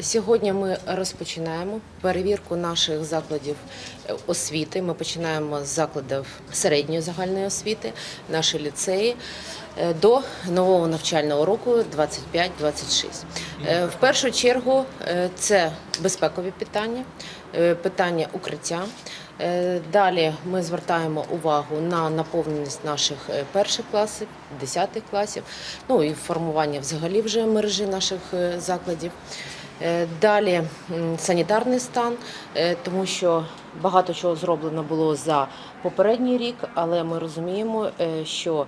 Сьогодні ми розпочинаємо перевірку наших закладів освіти. Ми починаємо з закладів середньої загальної освіти, наші ліцеї е, до нового навчального року 25-26. Е, В першу чергу е, це безпекові питання, питання укриття. Далі ми звертаємо увагу на наповненість наших перших класів, десятих класів, ну і формування взагалі вже мережі наших закладів. Е, Далі санітарний стан, е, тому що багато чого зроблено було за попередній рік, але ми розуміємо, е, що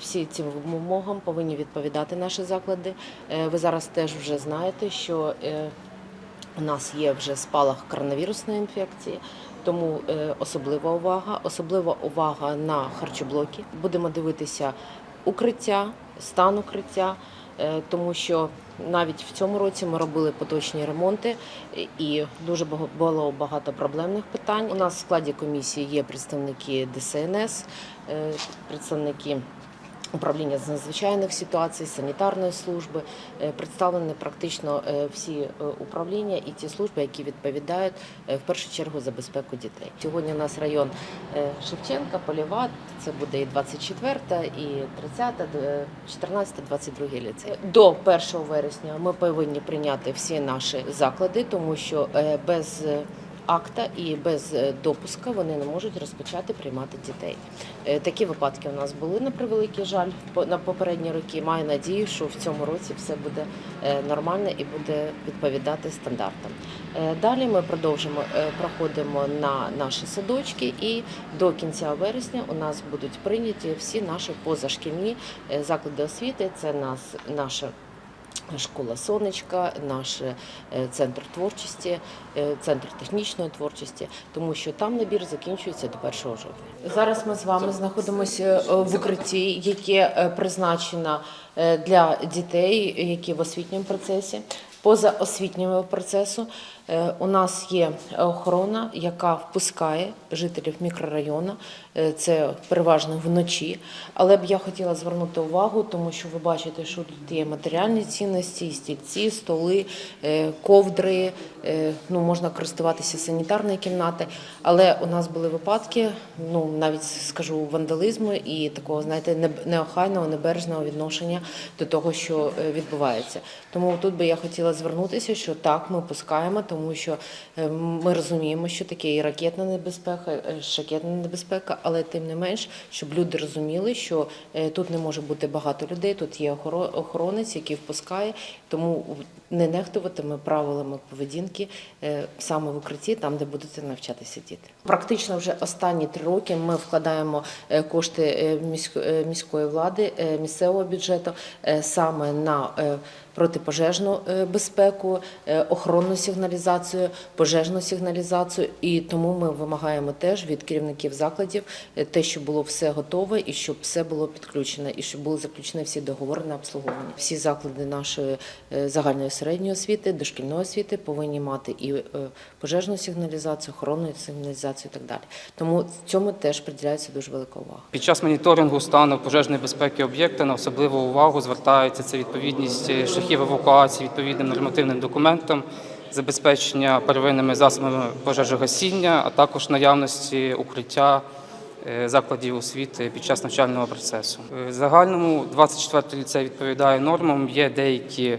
всі цим вимогам повинні відповідати наші заклади. Ви зараз теж вже знаєте, що у нас є вже спалах коронавірусної інфекції, тому особлива увага, особлива увага на харчоблоки. Будемо дивитися укриття, стан укриття, тому що навіть в цьому році ми робили поточні ремонти е, і дуже було багато проблемних питань. У нас в складі комісії є представники ДСНС, е, представники. Управління з надзвичайних ситуацій, санітарної служби Е, представлені практично е, всі е, управління і ті служби, які відповідають в першу чергу за безпеку дітей. Сьогодні у нас район Шевченка, Поліват, це буде і 24, і 30, е, 14, 22 ліцей. До 1 вересня ми повинні прийняти всі наші заклади, тому що без акта і без е, допуска вони не можуть розпочати приймати дітей. Е, Такі випадки у нас були на превеликий жаль на попередні роки. Маю надію, що в цьому році все буде е, нормально і буде відповідати стандартам. Далі ми продовжимо проходимо на наші садочки, і до кінця вересня у нас будуть прийняті всі наші позашкільні заклади освіти. Це нас наша. Школа сонечка, наш е, центр творчості, е, центр технічної творчості, тому що там набір закінчується до 1 жовтня. Зараз ми з вами знаходимося е, в укритті, яке призначено для дітей, які в освітньому процесі. Поза освітнього процесу у нас є охорона, яка впускає жителів мікрорайону. Е, Це переважно вночі. Але б я хотіла звернути увагу, тому що ви бачите, що тут є матеріальні цінності, стільці, столи, е, ковдри. е, Ну можна користуватися санітарної кімнати. Але у нас були випадки, ну навіть скажу вандалізму і такого, знаєте, неохайного, небережного відношення до того, що е, відбувається. Тому тут би я хотіла звернутися, що так, ми пускаємо, тому що е, ми розуміємо, що таке і ракетна небезпека, е, шакетна небезпека, але тим не менш, щоб люди розуміли, що е, тут не може бути багато людей, тут є охоронець, який впускає, тому не нехтуватиме правилами поведінки саме в укритті, там, де будуть навчатися діти. Практично вже останні три роки ми вкладаємо кошти міської влади, місцевого бюджету саме на протипожежну е, безпеку, е, охоронну сигналізацію, пожежну сигналізацію. І тому ми вимагаємо теж від керівників закладів е, те, щоб було все готове і щоб все було підключено, і щоб були заключені всі договори на обслуговування. Всі заклади нашої загальної середньої освіти, дошкільної освіти повинні мати і пожежну сигналізацію, охоронну сигналізацію і так далі. Тому цьому теж приділяється дуже велика увага. Під час моніторингу стану пожежної безпеки об'єкта на особливу увагу звертається це відповідність шляхів евакуації відповідним нормативним документам, забезпечення первинними засобами пожежогасіння, а також наявності укриття е, закладів освіти під час навчального процесу. В загальному 24-й ліцей відповідає нормам. Є деякі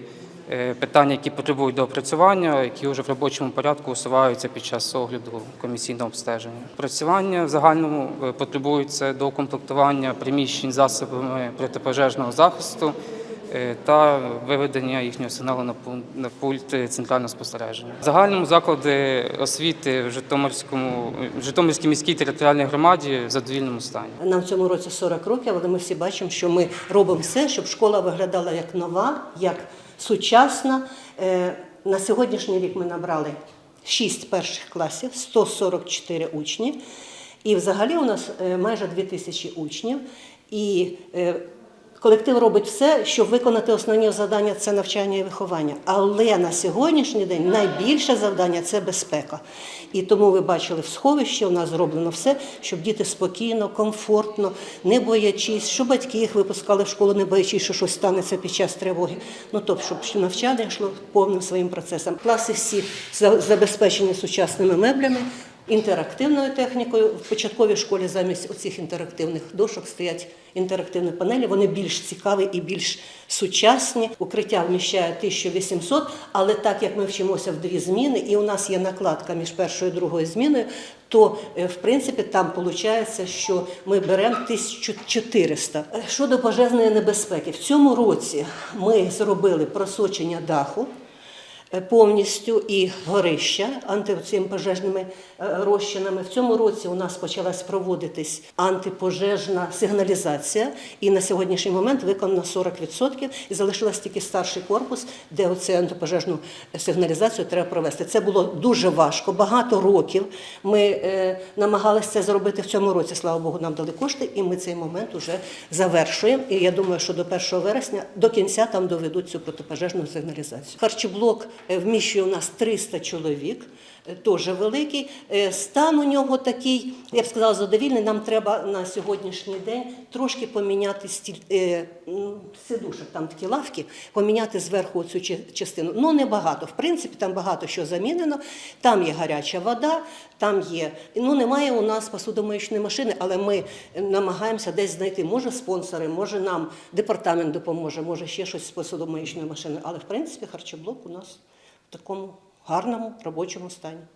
е, питання, які потребують доопрацювання, які вже в робочому порядку усуваються під час огляду комісійного обстеження. Працювання в загальному е, потребується доукомплектування приміщень засобами протипожежного захисту та виведення їхнього сигналу на пульт е, центрального спостереження. В загальному заклади освіти в Житомирському в Житомирській міській територіальній громаді в задовільному стані. Нам в цьому році 40 років, але ми всі бачимо, що ми робимо все, щоб школа виглядала як нова, як сучасна. Е, На сьогоднішній рік ми набрали 6 перших класів, 144 учні. І взагалі у нас е, майже 2 тисячі учнів. І е, Колектив робить все, щоб виконати основні завдання це навчання і виховання. Але на сьогоднішній день найбільше завдання це безпека. І тому ви бачили в сховищі, у нас зроблено все, щоб діти спокійно, комфортно, не боячись, щоб батьки їх випускали в школу, не боячись, що щось станеться під час тривоги. Ну тобто, щоб навчання йшло повним своїм процесом. Класи всі забезпечені сучасними меблями. Інтерактивною технікою в початковій школі замість оцих інтерактивних дошок стоять інтерактивні панелі. Вони більш цікаві і більш сучасні. Укриття вміщає 1800, але так як ми вчимося в дві зміни, і у нас є накладка між першою і другою зміною, то е, в принципі там виходить, що ми беремо 1400. Е, Щодо пожежної небезпеки, в цьому році ми зробили просочення даху повністю і горища антицим пожежними е, розчинами. В цьому році у нас почалась проводитись антипожежна сигналізація, і на сьогоднішній момент виконано 40%, і залишилось тільки старший корпус, де оцю антипожежну сигналізацію треба провести. Це було дуже важко, багато років. Ми е, намагалися це зробити в цьому році. Слава Богу, нам дали кошти, і ми цей момент вже завершуємо. І я думаю, що до 1 вересня до кінця там доведуть цю протипожежну сигналізацію. Харчоблок е, вміщує у нас 300 чоловік. Теж великий Е, стан у нього такий, я б сказала, задовільний. Нам треба на сьогоднішній день трошки поміняти стіль е, сидушок, там такі лавки, поміняти зверху цю частину. Ну небагато. В принципі, там багато що замінено. Там є гаряча вода, там є. Ну немає у нас посудомоєчної машини, але ми намагаємося десь знайти. Може спонсори, може нам департамент допоможе, може ще щось з посудомоєчною машиною. Але в принципі харчоблок у нас в такому гарному робочому стані.